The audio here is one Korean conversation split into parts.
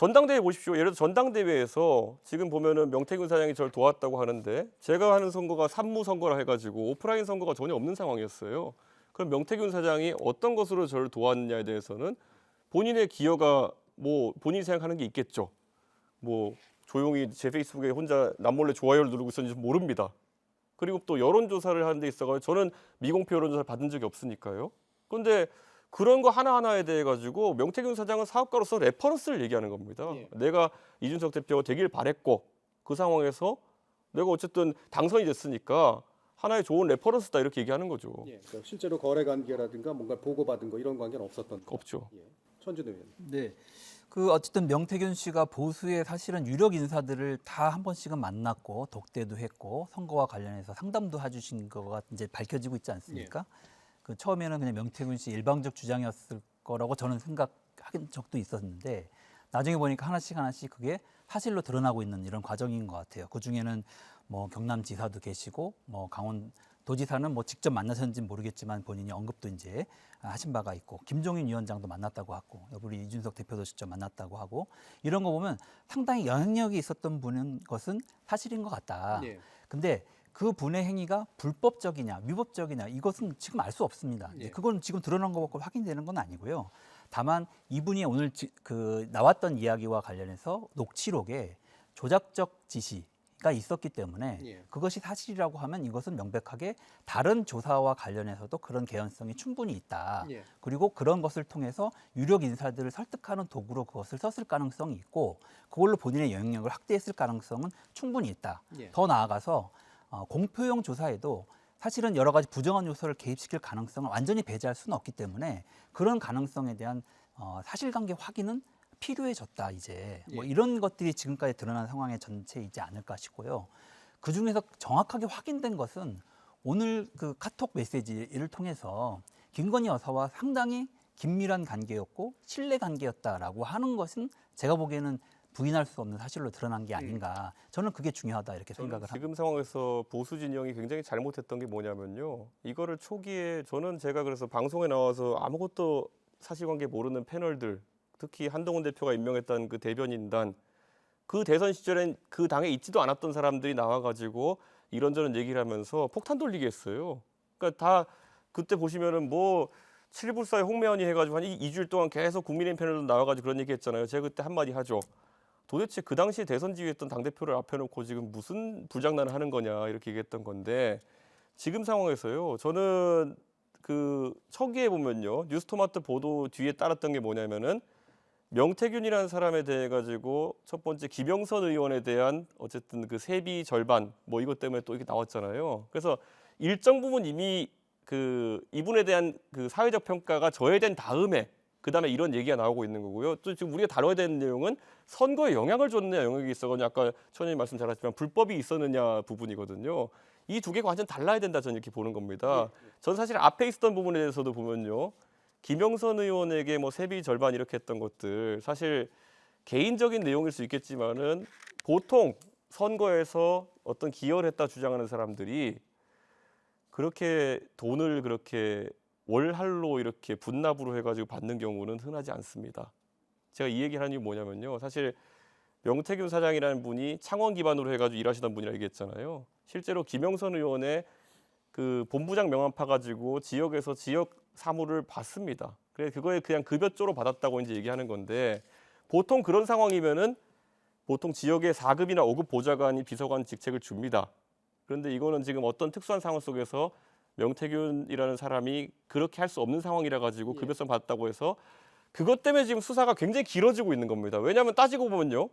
전당대회 보십시오. 예를 들어 전당대회에서 지금 보면은 명태균 사장이 저를 도왔다고 하는데 제가 하는 선거가 산무 선거라 해가지고 오프라인 선거가 전혀 없는 상황이었어요. 그럼 명태균 사장이 어떤 것으로 저를 도왔느냐에 대해서는 본인의 기여가 뭐 본인이 생각하는 게 있겠죠. 뭐 조용히 제 페이스북에 혼자 남몰래 좋아요를 누르고 있었는지 모릅니다. 그리고 또 여론조사를 하는 데 있어서 저는 미공표 여론조사를 받은 적이 없으니까요. 그런데 그런 거 하나하나에 대해 가지고 명태균 사장은 사업가로서 레퍼런스를 얘기하는 겁니다. 예. 내가 이준석 대표가 되길 바랬고 그 상황에서 내가 어쨌든 당선이 됐으니까 하나의 좋은 레퍼런스다 이렇게 얘기하는 거죠. 예, 그러니까 실제로 거래 관계라든가 뭔가 보고받은 거 이런 관계는 없었던 거. 없죠. 예. 천준호 의원. 네. 그 어쨌든 명태균 씨가 보수의 사실은 유력 인사들을 다 한 번씩은 만났고 독대도 했고 선거와 관련해서 상담도 해주신 거가 이제 밝혀지고 있지 않습니까? 그 처음에는 그냥 명태균 씨 일방적 주장이었을 거라고 저는 생각한 적도 있었는데 나중에 보니까 하나씩 하나씩 그게 사실로 드러나고 있는 이런 과정인 것 같아요. 그 중에는 뭐 경남지사도 계시고 뭐 강원 도지사는 뭐 직접 만나셨는지 는 모르겠지만 본인이 언급도 이제 하신 바가 있고 김종인 위원장도 만났다고 하고 우리 이준석 대표도 직접 만났다고 하고 이런 거 보면 상당히 영향력이 있었던 분인 것은 사실인 것 같다. 예. 근데 그 분의 행위가 불법적이냐 위법적이냐 이것은 지금 알 수 없습니다. 예. 그건 지금 드러난 것밖에 확인되는 건 아니고요. 다만 이분이 오늘 지- 그 나왔던 이야기와 관련해서 녹취록에 조작적 지시가 있었기 때문에 예. 그것이 사실이라고 하면 이것은 명백하게 다른 조사와 관련해서도 그런 개연성이 충분히 있다. 예. 그리고 그런 것을 통해서 유력 인사들을 설득하는 도구로 그것을 썼을 가능성이 있고 그걸로 본인의 영향력을 확대했을 가능성은 충분히 있다. 예. 더 나아가서 어, 공표용 조사에도 사실은 여러 가지 부정한 요소를 개입시킬 가능성을 완전히 배제할 수는 없기 때문에 그런 가능성에 대한 어, 사실관계 확인은 필요해졌다 이제 뭐 예. 이런 것들이 지금까지 드러난 상황의 전체이지 않을까 싶고요. 그 중에서 정확하게 확인된 것은 오늘 그 카톡 메시지를 통해서 김건희 여사와 상당히 긴밀한 관계였고 신뢰 관계였다라고 하는 것은 제가 보기에는 부인할 수 없는 사실로 드러난 게 아닌가. 저는 그게 중요하다 이렇게 생각을 합니다. 지금 상황에서 보수 진영이 굉장히 잘못했던 게 뭐냐면요. 이거를 초기에 저는 제가 그래서 방송에 나와서 아무것도 사실관계 모르는 패널들, 특히 한동훈 대표가 임명했던 그 대변인단, 그 대선 시절엔 그 당에 있지도 않았던 사람들이 나와가지고 이런저런 얘기를 하면서 폭탄 돌리게 했어요. 그러니까 다 그때 보시면은 뭐 칠불사의 홍매언이 해가지고 한 이- 이주일 동안 계속 국민의힘 패널도 나와가지고 그런 얘기 했잖아요. 제가 그때 한마디 하죠. 도대체 그 당시 대선 지휘했던 당 대표를 앞에 놓고 지금 무슨 불장난을 하는 거냐 이렇게 얘기했던 건데 지금 상황에서요. 저는 그 초기에 보면요 뉴스토마토 보도 뒤에 따랐던 게 뭐냐면은 명태균이라는 사람에 대해 가지고 첫 번째 김영선 의원에 대한 어쨌든 그 세비 절반 뭐 이것 때문에 또 이렇게 나왔잖아요. 그래서 일정 부분 이미 그 이분에 대한 그 사회적 평가가 저해된 다음에 그 다음에 이런 얘기가 나오고 있는 거고요. 또 지금 우리가 다뤄야 되는 내용은 선거에 영향을 줬느냐 영향이 있어가지고 아까 천연님 말씀 잘하셨지만 불법이 있었느냐 부분이거든요. 이 두 개가 완전 달라야 된다 저는 이렇게 보는 겁니다. 전 사실 앞에 있었던 부분에 대해서도 보면요. 김영선 의원에게 뭐 세비 절반 이렇게 했던 것들 사실 개인적인 내용일 수 있겠지만은 보통 선거에서 어떤 기여를 했다 주장하는 사람들이 그렇게 돈을 그렇게 월할로 이렇게 분납으로 해가지고 받는 경우는 흔하지 않습니다. 제가 이 얘기를 하는 이유 뭐냐면요. 사실 명태균 사장이라는 분이 창원 기반으로 해가지고 일하시던 분이라 얘기했잖아요. 실제로 김영선 의원의 그 본부장 명함 파가지고 지역에서 지역 사무를 받습니다. 그래 그거에 그냥 급여조로 받았다고 이제 얘기하는 건데 보통 그런 상황이면은 보통 지역의 4급이나 5급 보좌관이 비서관 직책을 줍니다. 그런데 이거는 지금 어떤 특수한 상황 속에서 명태균이라는 사람이 그렇게 할 수 없는 상황이라 가지고 예. 급여성 받았다고 해서 그것 때문에 지금 수사가 굉장히 길어지고 있는 겁니다. 왜냐하면 따지고 보면요.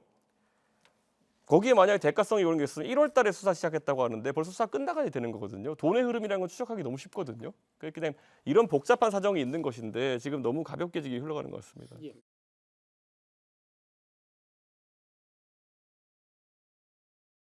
거기에 만약에 대가성이 이런 게 있으면 1월 달에 수사 시작했다고 하는데 벌써 수사 끝나가야 되는 거거든요. 돈의 흐름이라는 건 추적하기 너무 쉽거든요. 그렇기 때문에 이런 복잡한 사정이 있는 것인데 지금 너무 가볍게 지금 흘러가는 것 같습니다. 예.